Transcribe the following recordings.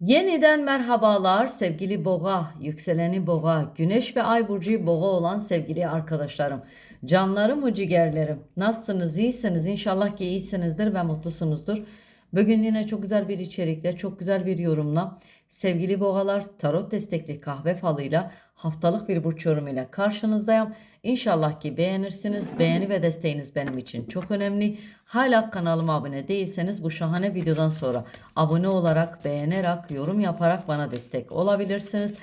Yeniden merhabalar sevgili boğa, yükseleni boğa, güneş ve ay burcu boğa olan sevgili arkadaşlarım. Canlarım mı ciğerlerim? Nasılsınız? İyisiniz? İnşallah ki iyisinizdir ve mutlusunuzdur. Bugün yine çok güzel bir içerikle, çok güzel bir yorumla sevgili boğalar tarot destekli kahve falıyla haftalık bir burç yorumuyla karşınızdayım. İnşallah ki beğenirsiniz. Beğeni ve desteğiniz benim için çok önemli. Hala kanalıma abone değilseniz bu şahane videodan sonra abone olarak, beğenerek, yorum yaparak bana destek olabilirsiniz.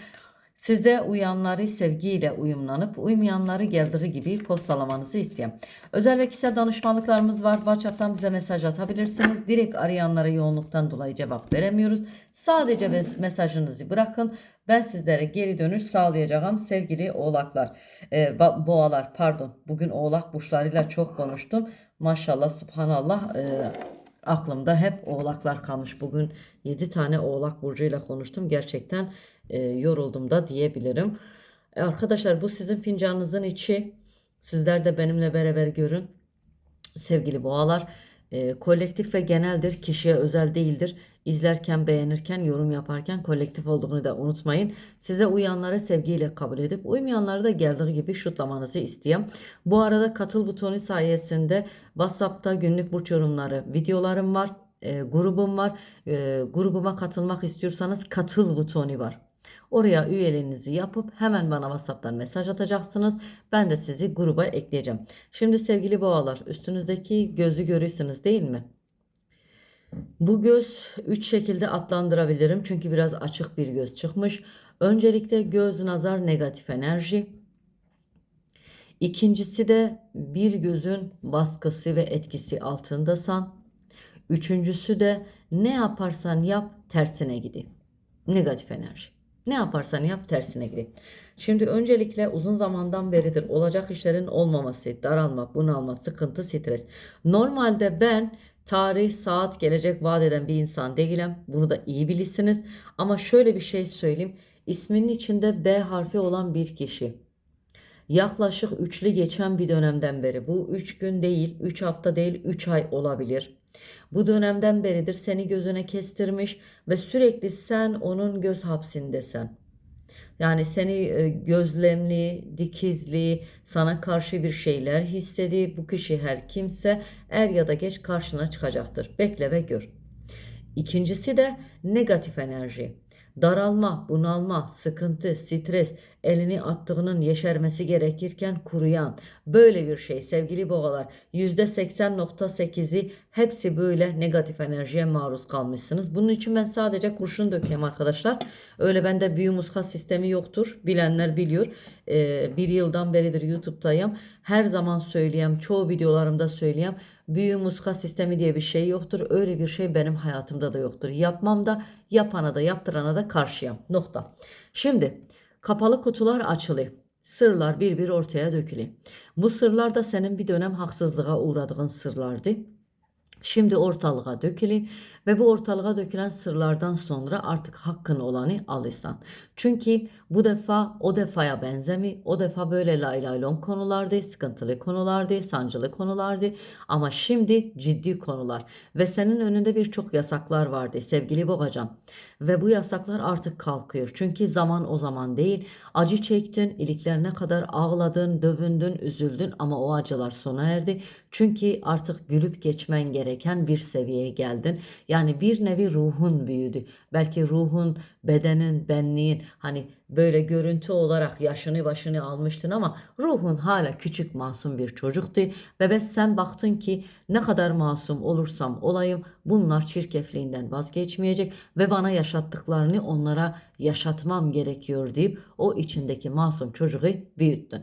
Size uyanları sevgiyle uyumlanıp uymayanları geldiği gibi postalamanızı isteyen. Özel ve kişisel danışmanlıklarımız var. WhatsApp'tan bize mesaj atabilirsiniz. Direkt arayanlara yoğunluktan dolayı cevap veremiyoruz. Sadece mes- mesajınızı bırakın. Ben sizlere geri dönüş sağlayacağım sevgili oğlaklar. Ba- boğalar pardon. Bugün oğlak burçlarıyla çok konuştum. Maşallah subhanallah. e, aklımda hep oğlaklar kalmış. Bugün 7 tane oğlak burcuyla konuştum. Gerçekten e, yoruldum da diyebilirim. E, arkadaşlar bu sizin fincanınızın içi. Sizler de benimle beraber görün. Sevgili boğalar, e, kolektif ve geneldir, kişiye özel değildir. İzlerken, beğenirken, yorum yaparken kolektif olduğunu da unutmayın. Size uyanları sevgiyle kabul edip uymayanları da geldiği gibi şutlamanızı isteyeyim. Bu arada katıl butonu sayesinde WhatsApp'ta günlük burç yorumları videolarım var. E, grubum var. E, grubuma katılmak istiyorsanız katıl butonu var. Oraya üyeliğinizi yapıp hemen bana WhatsApp'tan mesaj atacaksınız. Ben de sizi gruba ekleyeceğim. Şimdi sevgili boğalar üstünüzdeki gözü görüyorsunuz değil mi? Bu göz 3 şekilde adlandırabilirim çünkü biraz açık bir göz çıkmış. Öncelikle göz nazar negatif enerji. İkincisi de bir gözün baskısı ve etkisi altındasan. Üçüncüsü de ne yaparsan yap tersine gidi. Negatif enerji. Ne yaparsan yap tersine gidi. Şimdi öncelikle uzun zamandan beridir olacak işlerin olmaması, daralma, bunalma, sıkıntı, stres. Normalde ben tarih, saat, gelecek vaat eden bir insan değilim. Bunu da iyi bilirsiniz. Ama şöyle bir şey söyleyeyim. İsminin içinde B harfi olan bir kişi. Yaklaşık üçlü geçen bir dönemden beri bu 3 gün değil, 3 hafta değil, 3 ay olabilir. Bu dönemden beridir seni gözüne kestirmiş ve sürekli sen onun göz hapsindesin. Yani seni e, gözlemli, dikizli, sana karşı bir şeyler hissedi. Bu kişi her kimse er ya da geç karşına çıkacaktır. Bekle ve gör. İkincisi de negatif enerji. Daralma, bunalma, sıkıntı, stres, elini attığının yeşermesi gerekirken kuruyan böyle bir şey sevgili boğalar. %80.8'i hepsi böyle negatif enerjiye maruz kalmışsınız. Bunun için ben sadece kurşun dökeyim arkadaşlar. Öyle bende büyü muska sistemi yoktur. Bilenler biliyor. Ee, bir yıldan beridir YouTube'dayım. Her zaman söyleyeyim, çoğu videolarımda söyleyeyim. Büyü muska sistemi diye bir şey yoktur. Öyle bir şey benim hayatımda da yoktur. Yapmam da yapana da yaptırana da karşıyım. Nokta. Şimdi kapalı kutular açılıyor. Sırlar bir bir ortaya dökülüyor. Bu sırlar da senin bir dönem haksızlığa uğradığın sırlardı. Şimdi ortalığa dökülün ve bu ortalığa dökülen sırlardan sonra artık hakkın olanı alırsan. Çünkü bu defa o defaya benzemi, o defa böyle lay lay lom konulardı, sıkıntılı konulardı, sancılı konulardı ama şimdi ciddi konular ve senin önünde birçok yasaklar vardı sevgili Boğacan ve bu yasaklar artık kalkıyor. Çünkü zaman o zaman değil. Acı çektin, iliklerine kadar ağladın, dövündün, üzüldün ama o acılar sona erdi. Çünkü artık gülüp geçmen gereken bir seviyeye geldin. Yani bir nevi ruhun büyüdü. Belki ruhun, bedenin, benliğin hani böyle görüntü olarak yaşını başını almıştın ama ruhun hala küçük masum bir çocuktu ve ben sen baktın ki ne kadar masum olursam olayım bunlar çirkefliğinden vazgeçmeyecek ve bana yaşattıklarını onlara yaşatmam gerekiyor deyip o içindeki masum çocuğu büyüttün.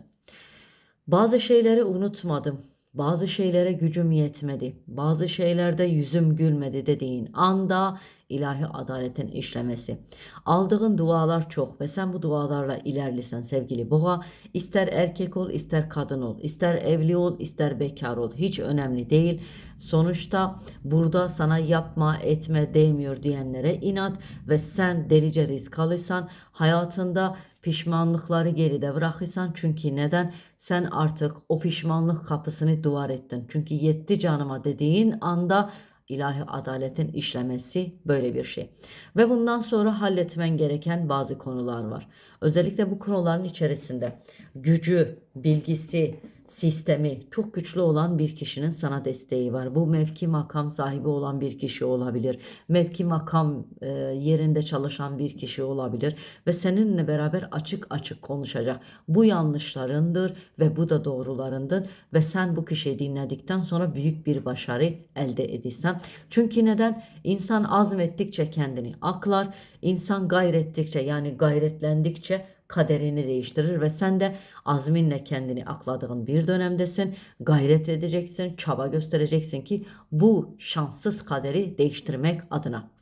Bazı şeyleri unutmadım. Bazı şeylere gücüm yetmedi. Bazı şeylerde yüzüm gülmedi dediğin anda ilahi adaletin işlemesi. Aldığın dualar çok ve sen bu dualarla ilerlesen sevgili boğa. ister erkek ol, ister kadın ol, ister evli ol, ister bekar ol. Hiç önemli değil. Sonuçta burada sana yapma, etme değmiyor diyenlere inat ve sen delice risk alırsan hayatında pişmanlıkları geride bırakırsan çünkü neden sen artık o pişmanlık kapısını duvar ettin çünkü yetti canıma dediğin anda ilahi adaletin işlemesi böyle bir şey. Ve bundan sonra halletmen gereken bazı konular var. Özellikle bu konuların içerisinde gücü, bilgisi, sistemi çok güçlü olan bir kişinin sana desteği var. Bu mevki makam sahibi olan bir kişi olabilir. Mevki makam e, yerinde çalışan bir kişi olabilir ve seninle beraber açık açık konuşacak. Bu yanlışlarındır ve bu da doğrularındır ve sen bu kişiyi dinledikten sonra büyük bir başarı elde edilsen. Çünkü neden? İnsan azmettikçe kendini aklar, insan gayrettikçe yani gayretlendikçe kaderini değiştirir ve sen de azminle kendini akladığın bir dönemdesin. Gayret edeceksin, çaba göstereceksin ki bu şanssız kaderi değiştirmek adına.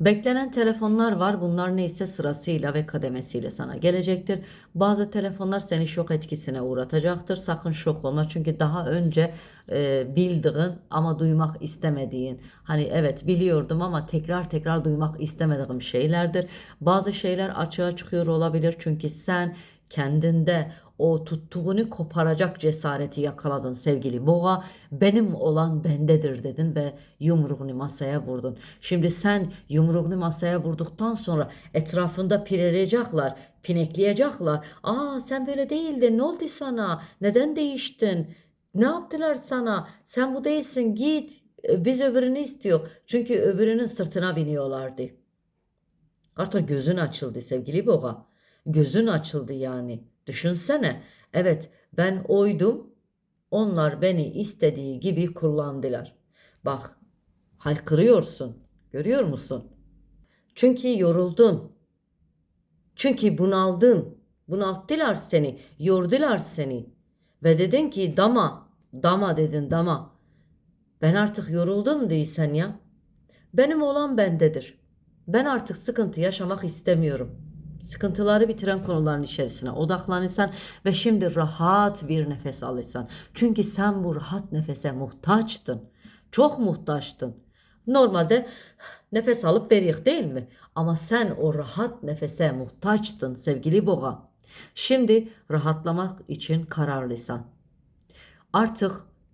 Beklenen telefonlar var. Bunlar neyse sırasıyla ve kademesiyle sana gelecektir. Bazı telefonlar seni şok etkisine uğratacaktır. Sakın şok olma. Çünkü daha önce e, bildiğin ama duymak istemediğin hani evet biliyordum ama tekrar tekrar duymak istemediğim şeylerdir. Bazı şeyler açığa çıkıyor olabilir. Çünkü sen kendinde o tuttuğunu koparacak cesareti yakaladın sevgili boğa. Benim olan bendedir dedin ve yumruğunu masaya vurdun. Şimdi sen yumruğunu masaya vurduktan sonra etrafında pireleyecekler, pinekleyecekler. Aa sen böyle değildin ne oldu sana? Neden değiştin? Ne yaptılar sana? Sen bu değilsin git. E, Biz öbürünü istiyor. Çünkü öbürünün sırtına biniyorlardı. Artık gözün açıldı sevgili boğa. Gözün açıldı yani. Düşünsene. Evet ben oydum. Onlar beni istediği gibi kullandılar. Bak haykırıyorsun. Görüyor musun? Çünkü yoruldun. Çünkü bunaldın. Bunalttılar seni. Yordular seni. Ve dedin ki dama. Dama dedin dama. Ben artık yoruldum değilsen ya. Benim olan bendedir. Ben artık sıkıntı yaşamak istemiyorum. Sıkıntıları bitiren konuların içerisine odaklanırsan ve şimdi rahat bir nefes alırsan. Çünkü sen bu rahat nefese muhtaçtın. Çok muhtaçtın. Normalde nefes alıp veriyik değil mi? Ama sen o rahat nefese muhtaçtın sevgili boğa. Şimdi rahatlamak için kararlıysan. Artık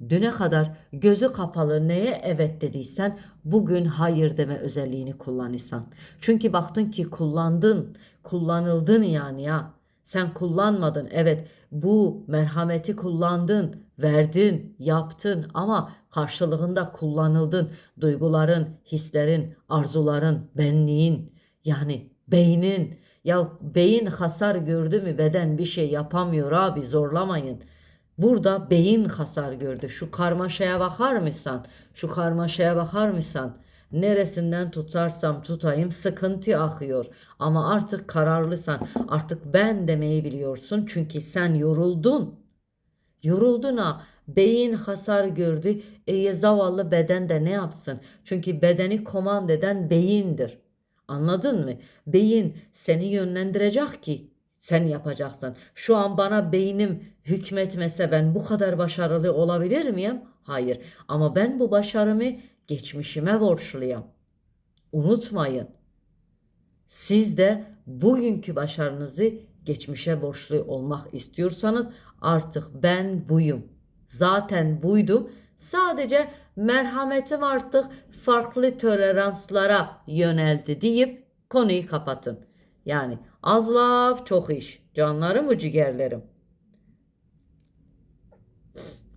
düne kadar gözü kapalı neye evet dediysen bugün hayır deme özelliğini kullanırsan. Çünkü baktın ki kullandın, kullanıldın yani ya. Sen kullanmadın evet bu merhameti kullandın, verdin, yaptın ama karşılığında kullanıldın. Duyguların, hislerin, arzuların, benliğin yani beynin. Ya beyin hasar gördü mü beden bir şey yapamıyor abi zorlamayın. Burada beyin hasar gördü. Şu karmaşaya bakar mısın? Şu karmaşaya bakar mısın? Neresinden tutarsam tutayım sıkıntı akıyor. Ama artık kararlısan. Artık ben demeyi biliyorsun. Çünkü sen yoruldun. Yoruldun ha. Beyin hasar gördü. E zavallı beden de ne yapsın? Çünkü bedeni komand eden beyindir. Anladın mı? Beyin seni yönlendirecek ki sen yapacaksın. Şu an bana beynim hükmetmese ben bu kadar başarılı olabilir miyim? Hayır. Ama ben bu başarımı geçmişime borçluyum. Unutmayın. Siz de bugünkü başarınızı geçmişe borçlu olmak istiyorsanız artık ben buyum. Zaten buydum. Sadece merhametim artık farklı toleranslara yöneldi deyip konuyu kapatın. Yani az laf çok iş. Canlarım mı ciğerlerim?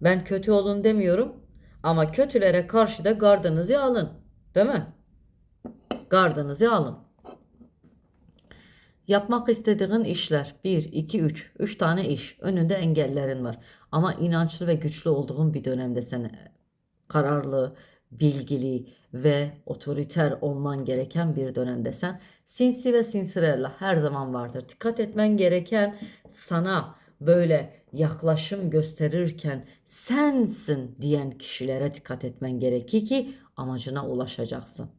Ben kötü olun demiyorum. Ama kötülere karşı da gardınızı alın. Değil mi? Gardınızı alın. Yapmak istediğin işler 1, 2, 3. 3 tane iş. Önünde engellerin var. Ama inançlı ve güçlü olduğun bir dönemde sen kararlı, bilgili ve otoriter olman gereken bir dönemdesen. Sinsi ve sinsirella her zaman vardır. Dikkat etmen gereken sana böyle yaklaşım gösterirken sensin diyen kişilere dikkat etmen gerekir ki amacına ulaşacaksın.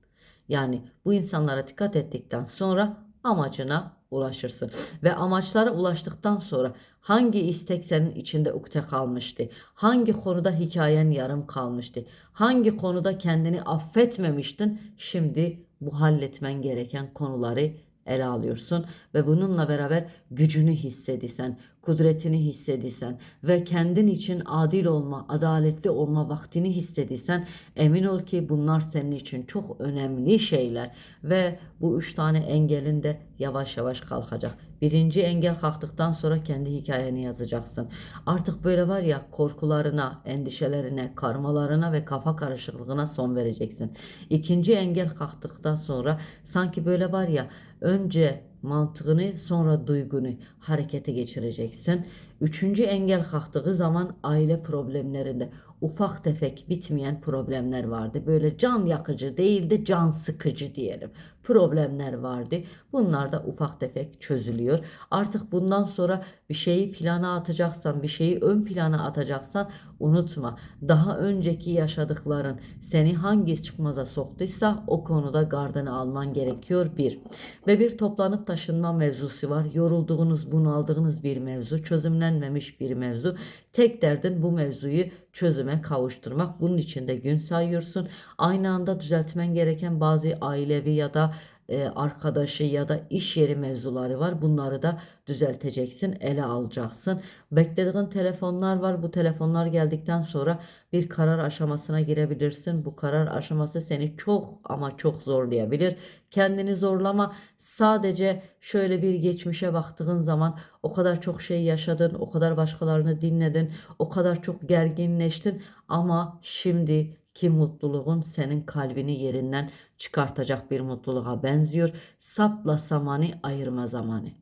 Yani bu insanlara dikkat ettikten sonra amacına ulaşırsın. Ve amaçlara ulaştıktan sonra hangi istek senin içinde ukde kalmıştı? Hangi konuda hikayen yarım kalmıştı? Hangi konuda kendini affetmemiştin? Şimdi bu halletmen gereken konuları ele alıyorsun ve bununla beraber gücünü hissedisen, kudretini hissediysen ve kendin için adil olma, adaletli olma vaktini hissediysen emin ol ki bunlar senin için çok önemli şeyler ve bu üç tane engelin de yavaş yavaş kalkacak. Birinci engel kalktıktan sonra kendi hikayeni yazacaksın. Artık böyle var ya korkularına, endişelerine, karmalarına ve kafa karışıklığına son vereceksin. İkinci engel kalktıktan sonra sanki böyle var ya önce mantığını sonra duygunu harekete geçireceksin. Üçüncü engel kalktığı zaman aile problemlerinde ufak tefek bitmeyen problemler vardı. Böyle can yakıcı değil de can sıkıcı diyelim. Problemler vardı. Bunlar da ufak tefek çözülüyor. Artık bundan sonra bir şeyi plana atacaksan, bir şeyi ön plana atacaksan unutma. Daha önceki yaşadıkların seni hangi çıkmaza soktuysa o konuda gardını alman gerekiyor bir. Ve bir toplanıp taşınma mevzusu var. Yorulduğunuz, bunaldığınız bir mevzu, çözümlenmemiş bir mevzu. Tek derdin bu mevzuyu çözüme kavuşturmak. Bunun için de gün sayıyorsun. Aynı anda düzeltmen gereken bazı ailevi ya da e, arkadaşı ya da iş yeri mevzuları var. Bunları da düzelteceksin, ele alacaksın. Beklediğin telefonlar var. Bu telefonlar geldikten sonra bir karar aşamasına girebilirsin. Bu karar aşaması seni çok ama çok zorlayabilir. Kendini zorlama. Sadece şöyle bir geçmişe baktığın zaman o kadar çok şey yaşadın, o kadar başkalarını dinledin, o kadar çok gerginleştin ama şimdi ki mutluluğun senin kalbini yerinden çıkartacak bir mutluluğa benziyor. Sapla samanı ayırma zamanı.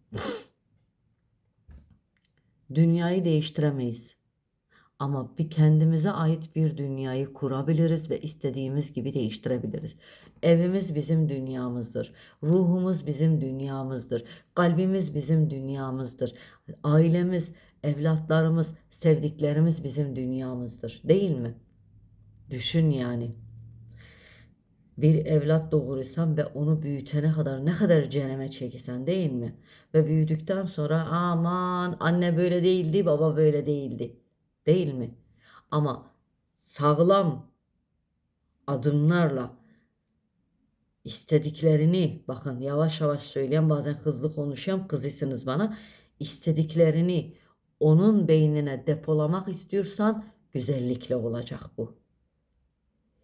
Dünyayı değiştiremeyiz. Ama bir kendimize ait bir dünyayı kurabiliriz ve istediğimiz gibi değiştirebiliriz. Evimiz bizim dünyamızdır. Ruhumuz bizim dünyamızdır. Kalbimiz bizim dünyamızdır. Ailemiz, evlatlarımız, sevdiklerimiz bizim dünyamızdır. Değil mi? Düşün yani. Bir evlat doğurursan ve onu büyütene kadar ne kadar cehenneme çekirsen değil mi? Ve büyüdükten sonra aman anne böyle değildi, baba böyle değildi. Değil mi? Ama sağlam adımlarla istediklerini bakın yavaş yavaş söyleyen bazen hızlı konuşuyorum kızısınız bana istediklerini onun beynine depolamak istiyorsan güzellikle olacak bu.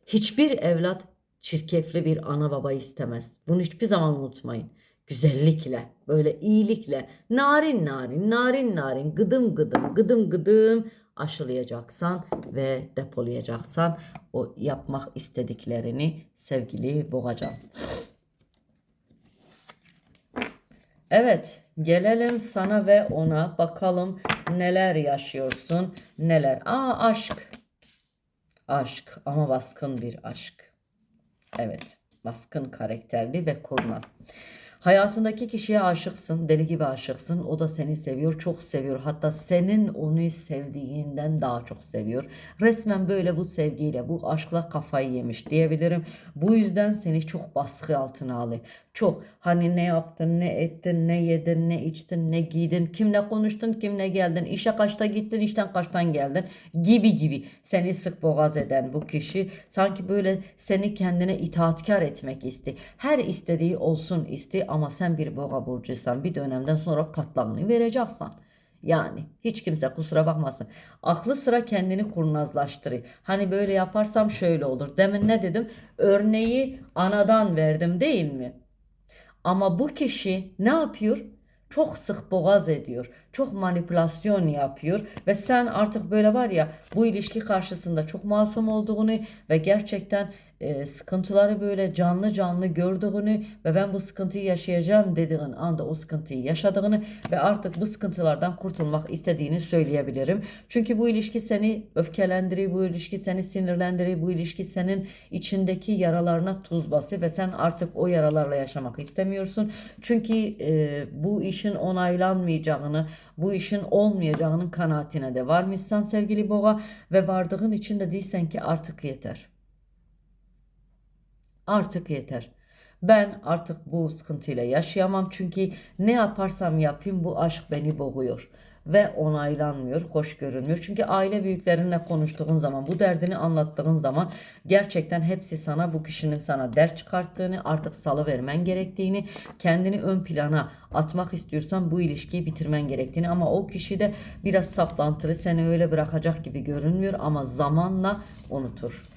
Hiçbir evlat çirkefli bir ana baba istemez. Bunu hiçbir zaman unutmayın. Güzellikle, böyle iyilikle, narin narin, narin narin, gıdım gıdım, gıdım gıdım aşılayacaksan ve depolayacaksan o yapmak istediklerini sevgili boğacağım. Evet, gelelim sana ve ona bakalım neler yaşıyorsun, neler. Aa aşk. Aşk ama baskın bir aşk. Evet, baskın karakterli ve kurnaz. Hayatındaki kişiye aşıksın, deli gibi aşıksın. O da seni seviyor, çok seviyor. Hatta senin onu sevdiğinden daha çok seviyor. Resmen böyle bu sevgiyle, bu aşkla kafayı yemiş diyebilirim. Bu yüzden seni çok baskı altına alıyor. Çok hani ne yaptın, ne ettin, ne yedin, ne içtin, ne giydin, kimle konuştun, kimle geldin, işe kaçta gittin, işten kaçtan geldin gibi gibi seni sık boğaz eden bu kişi sanki böyle seni kendine itaatkar etmek isti. Her istediği olsun isti ama sen bir boğa burcuysan bir dönemden sonra patlağını vereceksin. Yani hiç kimse kusura bakmasın. Aklı sıra kendini kurnazlaştırıyor. Hani böyle yaparsam şöyle olur. Demin ne dedim? Örneği anadan verdim değil mi? Ama bu kişi ne yapıyor? Çok sık boğaz ediyor. Çok manipülasyon yapıyor ve sen artık böyle var ya bu ilişki karşısında çok masum olduğunu ve gerçekten e, sıkıntıları böyle canlı canlı gördüğünü ve ben bu sıkıntıyı yaşayacağım dediğin anda o sıkıntıyı yaşadığını ve artık bu sıkıntılardan kurtulmak istediğini söyleyebilirim. Çünkü bu ilişki seni öfkelendiriyor, bu ilişki seni sinirlendiriyor, bu ilişki senin içindeki yaralarına tuz basıyor ve sen artık o yaralarla yaşamak istemiyorsun. Çünkü e, bu işin onaylanmayacağını, bu işin olmayacağının kanaatine de varmışsan sevgili boğa ve vardığın için de değilsen ki artık yeter. Artık yeter. Ben artık bu sıkıntıyla yaşayamam çünkü ne yaparsam yapayım bu aşk beni boğuyor. ve onaylanmıyor, hoş görünmüyor. Çünkü aile büyüklerinle konuştuğun zaman, bu derdini anlattığın zaman gerçekten hepsi sana bu kişinin sana dert çıkarttığını, artık salı vermen gerektiğini, kendini ön plana atmak istiyorsan bu ilişkiyi bitirmen gerektiğini ama o kişi de biraz saplantılı seni öyle bırakacak gibi görünmüyor ama zamanla unutur.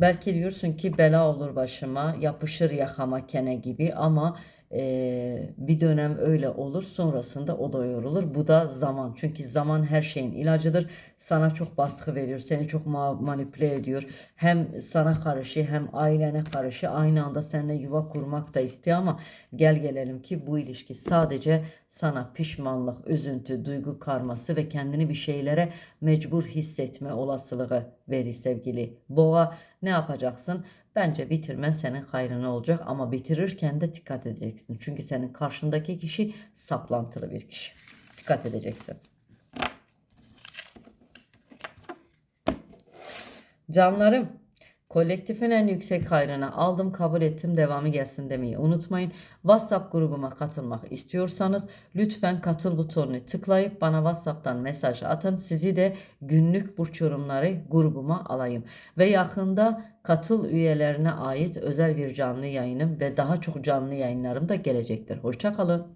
Belki diyorsun ki bela olur başıma, yapışır yakama kene gibi ama bir dönem öyle olur. Sonrasında o da yorulur. Bu da zaman. Çünkü zaman her şeyin ilacıdır. Sana çok baskı veriyor, seni çok ma- manipüle ediyor. Hem sana karşı hem ailene karşı aynı anda seninle yuva kurmak da istiyor ama gel gelelim ki bu ilişki sadece sana pişmanlık, üzüntü, duygu karması ve kendini bir şeylere mecbur hissetme olasılığı verir sevgili boğa. Ne yapacaksın? Bence bitirmen senin hayrına olacak ama bitirirken de dikkat edeceksin. Çünkü senin karşındaki kişi saplantılı bir kişi. Dikkat edeceksin. Canlarım, kolektifin en yüksek hayrına aldım, kabul ettim, devamı gelsin demeyi unutmayın. WhatsApp grubuma katılmak istiyorsanız lütfen katıl butonunu tıklayıp bana WhatsApp'tan mesaj atın. Sizi de günlük burç yorumları grubuma alayım. Ve yakında katıl üyelerine ait özel bir canlı yayınım ve daha çok canlı yayınlarım da gelecektir. Hoşçakalın.